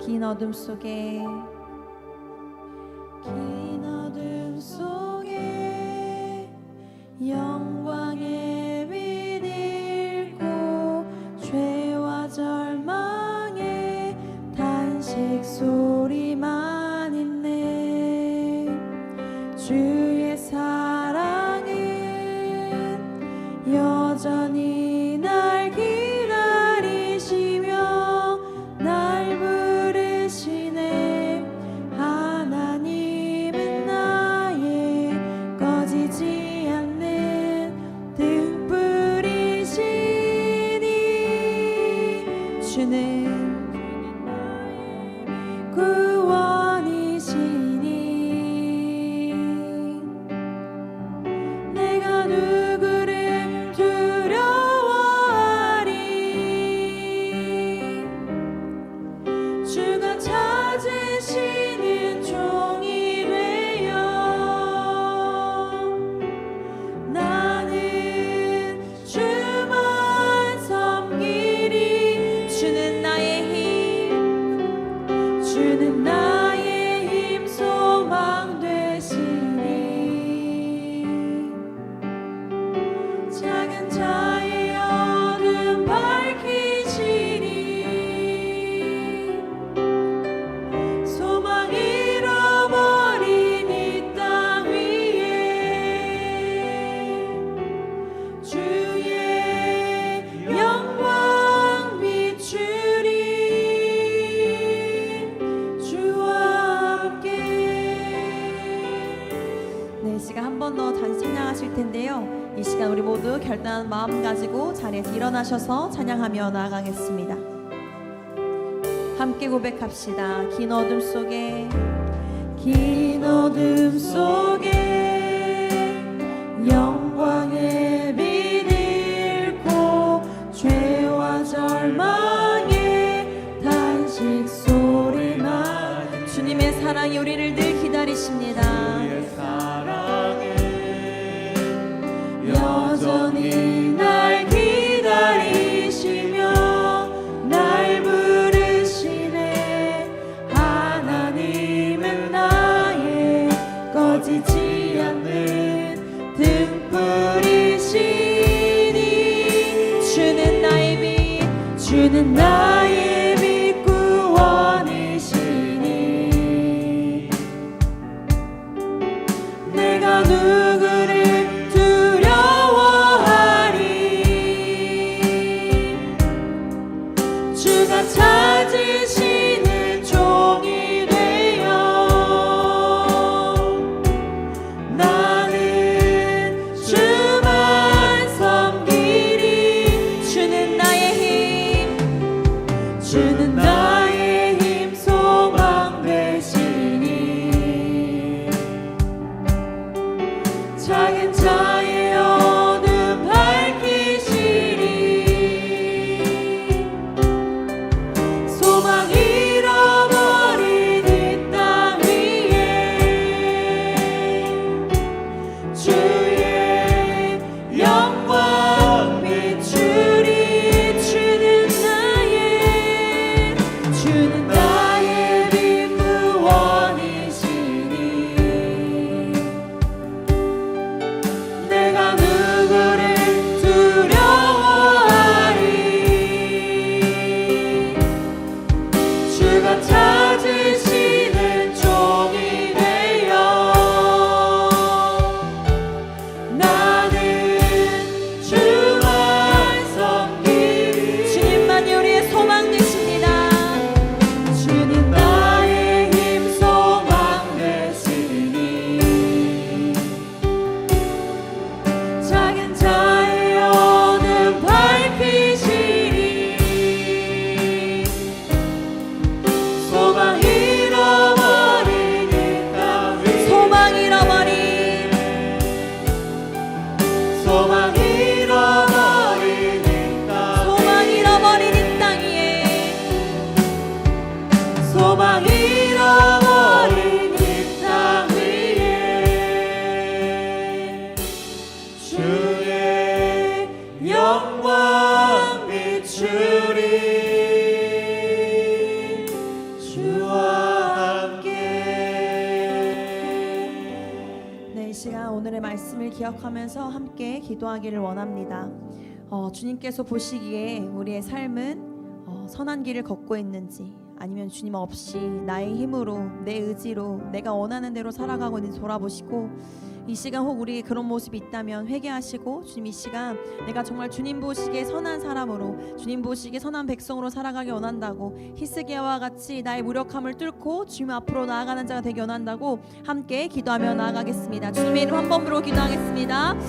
긴 어둠 속에 긴 어둠 속에 영광의 빛 잃고 죄와 절망의 단식 소리만 있네. 주 주가 찾으시 이 시간 우리 모두 결단한 마음 가지고 자리에서 일어나셔서 찬양하며 나아가겠습니다. 함께 고백합시다. 긴 어둠 속에 긴 어둠 속에 영광의 빛 잃고 죄와 절망의 단식 소리나 주님의 사랑이 우리를 늘 기다리십니다. 나의 빛 구원이시니 내가 누구를 두려워하리? 주가 찾으시 uma 저 네, 시간 오늘의 말씀을 기억하면서 함께 기도하기를 원합니다. 어, 주님께서 보시기에 우리의 삶은 어, 선한 길을 걷고 있는지 아니면 주님 없이 나의 힘으로 내 의지로 내가 원하는 대로 살아가고 있는지 돌아보시고 이 시간 혹 우리 그런 모습이 있다면 회개하시고 주님 이 시간 내가 정말 주님 보시기에 선한 사람으로 주님 보시기에 선한 백성으로 살아가기 원한다고 히스기야와 같이 나의 무력함을 뚫고 주님 앞으로 나아가는 자가 되기 원한다고 함께 기도하며 나아가겠습니다. 주님의 이름 한 번 부르고 기도하겠습니다.